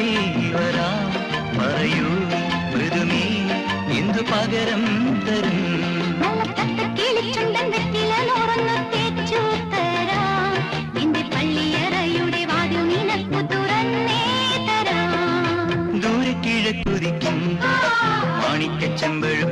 ഈശ്വരാം പറയൂ മൃദുമേ എന്തു പകരം തരും? ദൂരക്കിഴക്കുതിക്കും മാണിക്കച്ചമ്പഴും